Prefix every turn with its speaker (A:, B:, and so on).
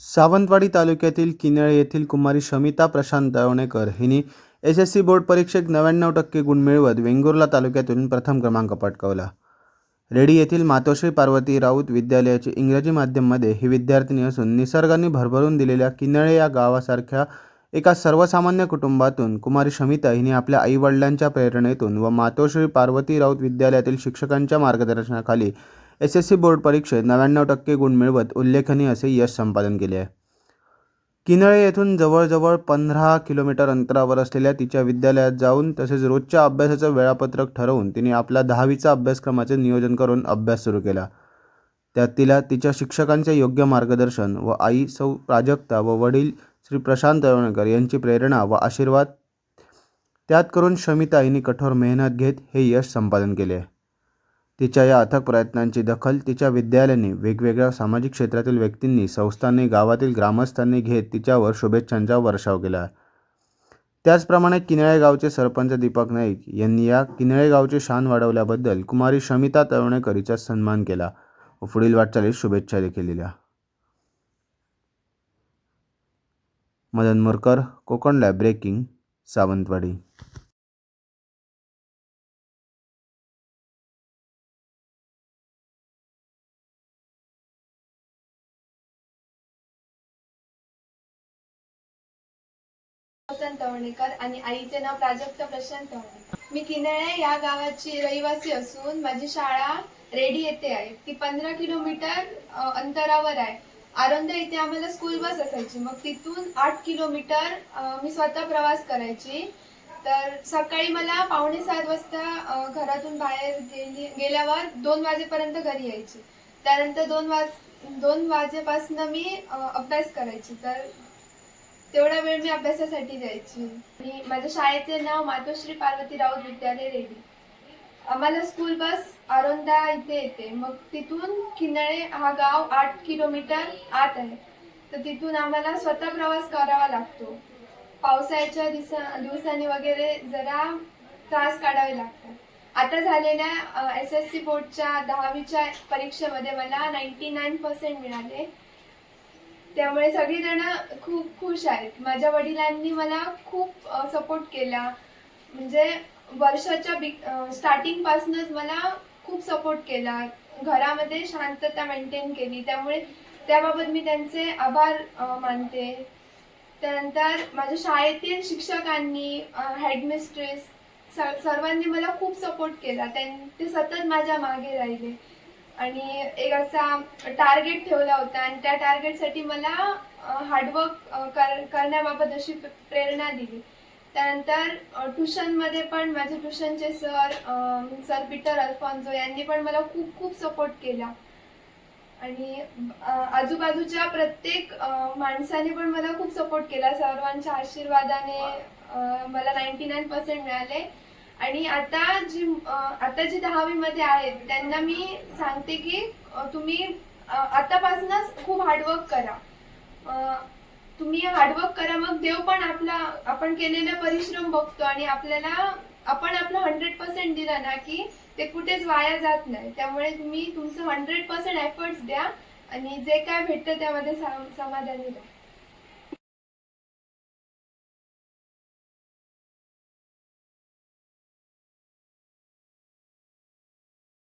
A: सावंतवाडी तालुक्यातील किनळे येथील कुमारी शमिता प्रशांत दळवणेकर हिने एस एस सी बोर्ड परीक्षेत नव्याण्णव टक्के गुण मिळवत वेंगुर्ला तालुक्यातून प्रथम क्रमांक पटकावला. रेडी येथील मातोश्री पार्वती राऊत विद्यालयाची इंग्रजी माध्यममध्ये ही विद्यार्थिनी असून निसर्गाने भरभरून दिलेल्या किनळे या गावासारख्या एका सर्वसामान्य कुटुंबातून कुमारी शमिता हिने आपल्या आईवडिलांच्या प्रेरणेतून व मातोश्री पार्वती राऊत विद्यालयातील शिक्षकांच्या मार्गदर्शनाखाली एस एस सी बोर्ड परीक्षेत नव्याण्णव टक्के गुण मिळवत उल्लेखनीय असे यश संपादन केले आहे. किनळे येथून जवळजवळ पंधरा किलोमीटर अंतरावर असलेल्या तिच्या विद्यालयात जाऊन तसेच रोजच्या अभ्यासाचं वेळापत्रक ठरवून तिने आपला दहावीचा अभ्यासक्रमाचे नियोजन करून अभ्यास सुरू केला. त्यात तिला तिच्या शिक्षकांचे योग्य मार्गदर्शन व आई सौ प्राजक्ता व वडील श्री प्रशांत तळवणकर यांची प्रेरणा व आशीर्वाद त्यात करून शमिता हिने कठोर मेहनत घेत हे यश संपादन केले आहे. तिच्या या अथक प्रयत्नांची दखल तिच्या विद्यालयाने वेगवेगळ्या सामाजिक क्षेत्रातील व्यक्तींनी संस्थांनी गावातील ग्रामस्थांनी घेत तिच्यावर शुभेच्छांचा वर्षाव केला. त्याचप्रमाणे किनळे गावचे सरपंच दीपक नाईक यांनी या किनळे गावचे शान वाढवल्याबद्दल कुमारी शमिता तळवणेकर हिचा सन्मान केला. व पुढील वाटचालीस शुभेच्छा देखील दिल्या. Madan Morkar Konkan lab breaking Sawantwadi.
B: वसंत तवणेकर आणि आईचे नाव प्राजक्त प्रशांत तवणेकर. मी किनळे या गावाची रहिवासी असून माझी शाळा रेडी येथे आहे. ती पंधरा किलोमीटर अंतरावर आहे. आरोंदा इथे आम्हाला स्कूल बस असायची. मग तिथून आठ किलोमीटर मी स्वतः प्रवास करायची. तर सकाळी मला पावणे सात वाजता घरातून बाहेर गेली गेल्यावर दोन वाजेपर्यंत घरी यायची. त्यानंतर दोन वाज दोन वाजेपासून मी अभ्यास करायची. तर तेवढा वेळ मी अभ्यासासाठी द्यायची. आणि माझ्या शाळेचे नाव मातोश्री पार्वती राऊत विद्यालय रेडी आम्हाला स्कूल बस आरोंदा इथे येते. मग तिथून किन्नळे हा गाव आठ किलोमीटर आत आहे. तर तिथून आम्हाला स्वतः प्रवास करावा लागतो. पावसाळ्याच्या दिवसा दिवसांनी वगैरे जरा त्रास काढावे लागतात. आता झालेल्या एस एस सी बोर्डच्या दहावीच्या परीक्षेमध्ये मला नाईन्टी नाईन पर्सेंट मिळाले. त्यामुळे सगळीजण खूप खुश आहेत. माझ्या वडिलांनी मला खूप सपोर्ट केला. म्हणजे वर्षाच्या बिग स्टार्टिंग पासूनच मला खूप सपोर्ट केला. घरामध्ये शांतता मेंटेन केली. त्यामुळे त्याबाबत मी त्यांचे आभार मानते. त्यानंतर माझ्या शाळेतील शिक्षकांनी हेडमिस्ट्रेस सर्वांनी मला खूप सपोर्ट केला. त्यां ते सतत माझ्या मागे राहिले. आणि एक असा टार्गेट ठेवला होता. आणि त्या टार्गेटसाठी मला हार्डवर्क कर करण्याबाबत अशी प्रेरणा दिली. त्यानंतर ट्युशनमध्ये पण माझे ट्युशनचे सर सर पीटर अल्फॉन्झो यांनी पण मला खूप खूप सपोर्ट केला. आणि आजूबाजूच्या प्रत्येक माणसाने पण मला खूप सपोर्ट केला. सर्वांच्या आशीर्वादाने मला नाईन्टी नाईन पर्सेंट मिळाले. आणि आता जी आता जी दहावीमध्ये आहेत त्यांना मी सांगते की तुम्ही आतापासूनच खूप हार्डवर्क करा. तुम्ही हार्डवर्क करा मग देव पण आपला आपण केलेला परिश्रम बघतो आणि आपल्याला आपण आपलं हंड्रेड पर्सेंट दिलं ना की ते कुठेच वाया जात नाही. त्यामुळे तुम्ही तुमचं हंड्रेड पर्सेंट एफर्ट्स द्या आणि जे काय भेटतं त्यामध्ये सम- समाधानी राहा.